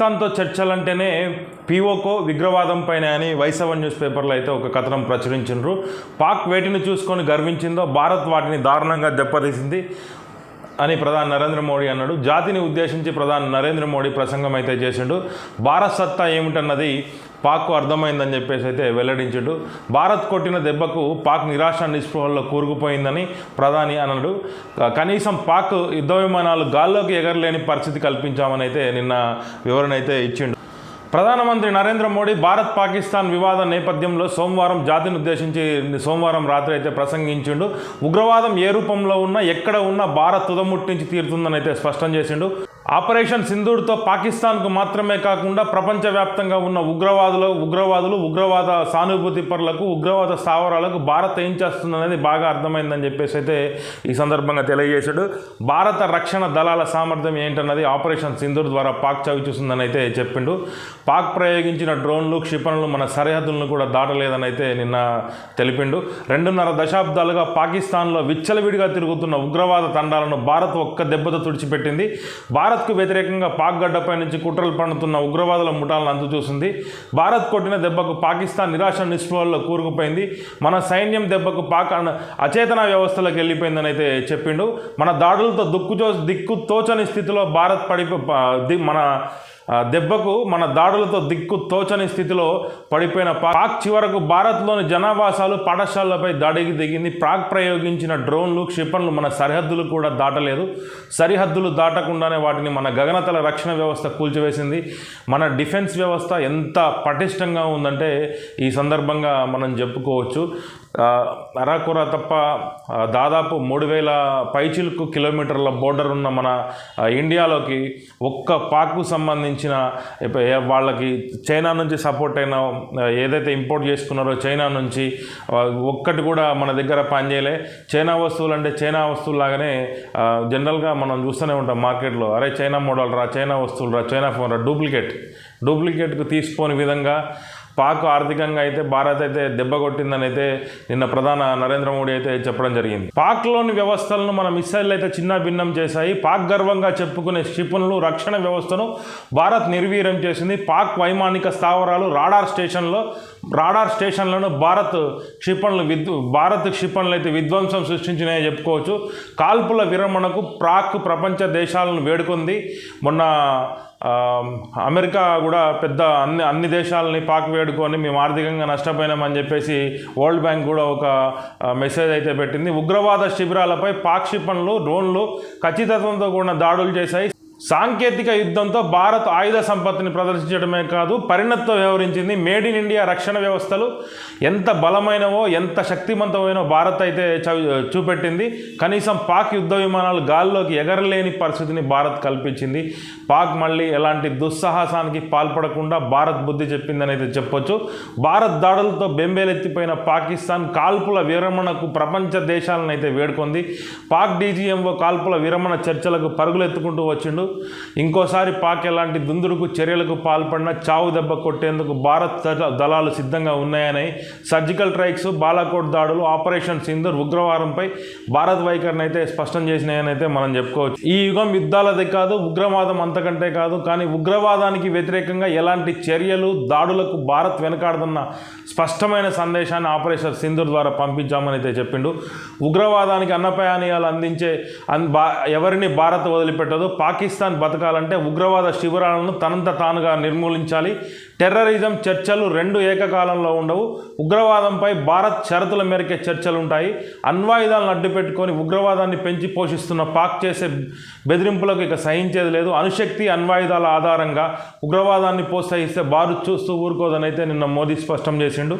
పాకిస్తాన్తో చర్చలంటేనే పీఓకో విగ్రవాదం పైన అని వైసవన్ న్యూస్ పేపర్లో అయితే ఒక కథనం ప్రచురించు పాక్ వేటిని చూసుకొని గర్వించిందో భారత్ వాటిని దారుణంగా దెబ్బతీసింది అని ప్రధాని నరేంద్ర మోడీ అన్నాడు. జాతిని ఉద్దేశించి ప్రధాని నరేంద్ర మోడీ ప్రసంగం అయితే చేసిండు. భారత్ సత్తా ఏమిటన్నది పాక్కు అర్థమైందని చెప్పేసి అయితే వెల్లడించాడు. భారత్ కొట్టిన దెబ్బకు పాక్ నిరాశ నిస్పృహల్లో కూరుకుపోయిందని ప్రధాని అన్నాడు. కనీసం పాక్ యుద్ధ విమానాలు గాల్లోకి ఎగరలేని పరిస్థితి కల్పించామని అయితే నిన్న వివరణ అయితే ఇచ్చిండు. ప్రధానమంత్రి నరేంద్ర మోడీ భారత్ పాకిస్తాన్ వివాద నేపథ్యంలో సోమవారం జాతిని ఉద్దేశించి సోమవారం రాత్రి అయితే ప్రసంగించిండు. ఉగ్రవాదం ఏ రూపంలో ఉన్నా ఎక్కడ ఉన్నా భారత్ తుదముట్టించి తీరుతుందని అయితే స్పష్టం చేసిండు. ఆపరేషన్ సింధూర్తో పాకిస్తాన్కు మాత్రమే కాకుండా ప్రపంచవ్యాప్తంగా ఉన్న ఉగ్రవాదులు ఉగ్రవాదులు ఉగ్రవాద సానుభూతి పరులకు ఉగ్రవాద స్థావరాలకు భారత్ ఏం చేస్తుందనేది బాగా అర్థమైందని చెప్పేసి అయితే ఈ సందర్భంగా తెలియజేశాడు. భారత రక్షణ దళాల సామర్థ్యం ఏంటన్నది ఆపరేషన్ సింధూర్ ద్వారా పాక్ చవి చూసిందని అయితే చెప్పిండు. పాక్ ప్రయోగించిన డ్రోన్లు క్షిపణులు మన సరిహద్దులను కూడా దాటలేదని అయితే నిన్న తెలిపిండు. రెండున్నర దశాబ్దాలుగా పాకిస్తాన్లో విచ్చలవిడిగా తిరుగుతున్న ఉగ్రవాద తండాలను భారత్ ఒక్క దెబ్బతో తుడిచిపెట్టింది. భారత్ భారత్కు వ్యతిరేకంగా పాక్ గడ్డపై నుంచి కుట్రలు పన్నుతున్న ఉగ్రవాదుల ముఠాలను అందుచూసింది భారత్ కొట్టిన దెబ్బకు పాకిస్తాన్ నిరాశ నిస్పృహల్లో కూరుకుపోయింది. మన సైన్యం దెబ్బకు పాక్ అచేతన వ్యవస్థలకు వెళ్ళిపోయిందని అయితే చెప్పిండు. మన దాడులతో దుక్కుచో దిక్కు తోచని స్థితిలో భారత్ పడి ది- మన దెబ్బకు మన దాడులతో దిక్కు తోచని స్థితిలో పడిపోయిన పాక్ చివరకు భారత్లోని జనావాసాలు పాఠశాలలపై దాడికి దిగింది. పాక్ ప్రయోగించిన డ్రోన్లు క్షిపణులు మన సరిహద్దులు కూడా దాటలేదు. సరిహద్దులు దాటకుండానే వాటిని మన గగనతల రక్షణ వ్యవస్థ కూల్చివేసింది. మన డిఫెన్స్ వ్యవస్థ ఎంత పటిష్టంగా ఉందంటే ఈ సందర్భంగా మనం చెప్పుకోవచ్చు. అరాకొర తప్ప దాదాపు మూడు వేల పైచిలుకు కిలోమీటర్ల బోర్డర్ ఉన్న మన ఇండియాలోకి ఒక్క పాక్కు సంబంధించిన వాళ్ళకి చైనా నుంచి సపోర్ట్ అయిన ఏదైతే ఇంపోర్ట్ చేసుకున్నారో చైనా నుంచి ఒక్కటి కూడా మన దగ్గర పనిచేయలే. చైనా వస్తువులు అంటే చైనా వస్తువులు లాగానే జనరల్గా మనం చూస్తూనే ఉంటాం మార్కెట్లో. అరే చైనా మోడల్ రా చైనా వస్తువులు రా చైనా ఫోన్ రా డూప్లికేట్. డూప్లికేట్కు తీసుకోని విధంగా పాక్ ఆర్థికంగా అయితే భారత్ అయితే దెబ్బ కొట్టిందని అయితే నిన్న ప్రధాన నరేంద్ర మోడీ అయితే చెప్పడం జరిగింది. పాక్లోని వ్యవస్థలను మన మిసైల్ అయితే చిన్న భిన్నం చేశాయి. పాక్ గర్వంగా చెప్పుకునే క్షిపణులు రక్షణ వ్యవస్థను భారత్ నిర్వీర్యం చేసింది. పాక్ వైమానిక స్థావరాలు రాడార్ స్టేషన్లో రాడార్ స్టేషన్లను భారత్ క్షిపణులు విద్ భారత్ క్షిపణులు అయితే విధ్వంసం సృష్టించినాయని చెప్పుకోవచ్చు. కాల్పుల విరమణకు ప్రాక్ ప్రపంచ దేశాలను వేడుకుంది. మొన్న అమెరికా కూడా పెద్ద అన్ని అన్ని దేశాలని పాక్ వేడుకొని మేము ఆర్థికంగా నష్టపోయినామని చెప్పేసి వరల్డ్ బ్యాంక్ కూడా ఒక మెసేజ్ అయితే పెట్టింది. ఉగ్రవాద శిబిరాలపై పాక్ క్షిపణులు డ్రోన్లు ఖచ్చితత్వంతో కూడిన దాడులు చేశాయి. సాంకేతిక యుద్ధంతో భారత్ ఆయుధ సంపత్తిని ప్రదర్శించడమే కాదు పరిణతితో వ్యవహరించింది మేడ్ ఇన్ ఇండియా రక్షణ వ్యవస్థలు. ఎంత బలమైనవో ఎంత శక్తివంతమైనో భారత్ అయితే చవి- చూపెట్టింది. కనీసం పాక్ యుద్ధ విమానాలు గాల్లోకి ఎగరలేని పరిస్థితిని భారత్ కల్పించింది. పాక్ మళ్ళీ ఎలాంటి దుస్సాహసానికి పాల్పడకుండా భారత్ బుద్ధి చెప్పిందని అయితే చెప్పొచ్చు. భారత్ దాడులతో బెంబేలెత్తిపోయిన పాకిస్తాన్ కాల్పుల విరమణకు ప్రపంచ దేశాలను అయితే వేడుకొంది. పాక్ డీజీఎంఓ కాల్పుల విరమణ చర్చలకు పరుగులెత్తుకుంటూ వచ్చిండు. ఇంకోసారి పాక్ ఎలాంటి దుందుడుకు చర్యలకు పాల్పడిన చావు దెబ్బ కొట్టేందుకు భారత్ దళాలు సిద్ధంగా ఉన్నాయని సర్జికల్ స్ట్రైక్స్ బాలాకోట్ దాడులు ఆపరేషన్ సింధూర్ ఉగ్రవాదంపై భారత్ వైఖరిని అయితే స్పష్టం చేసినాయని అయితే మనం చెప్పుకోవచ్చు. ఈ యుగం యుద్ధాలది కాదు ఉగ్రవాదం అంతకంటే కాదు కానీ ఉగ్రవాదానికి వ్యతిరేకంగా ఎలాంటి చర్యలు దాడులకు భారత్ వెనకాడుతున్న స్పష్టమైన సందేశాన్ని ఆపరేషన్ సింధూర్ ద్వారా పంపించామని అయితే చెప్పిండు. ఉగ్రవాదానికి అన్నపానీయాలు అందించే అన్ బా ఎవరిని భారత్ వదిలిపెట్టదు? పాకిస్తాన్ పాకిస్తాన్ బతకాలంటే ఉగ్రవాద శిబిరాలను తనంత తానుగా నిర్మూలించాలి. టెర్రరిజం చర్చలు రెండు ఏకకాలంలో ఉండవు. ఉగ్రవాదంపై భారత్ షరతుల మేరకే చర్చలు ఉంటాయి అణ్వాయుధాలను అడ్డుపెట్టుకొని ఉగ్రవాదాన్ని పెంచి పోషిస్తున్న పాక్ చేసే బెదిరింపులకు ఇక సహించేది లేదు. అణుశక్తి అణ్వాయుధాల ఆధారంగా ఉగ్రవాదాన్ని ప్రోత్సహిస్తే భారత్ చూస్తూ ఊరుకోదనైతే నిన్న మోదీ స్పష్టం చేసిండు.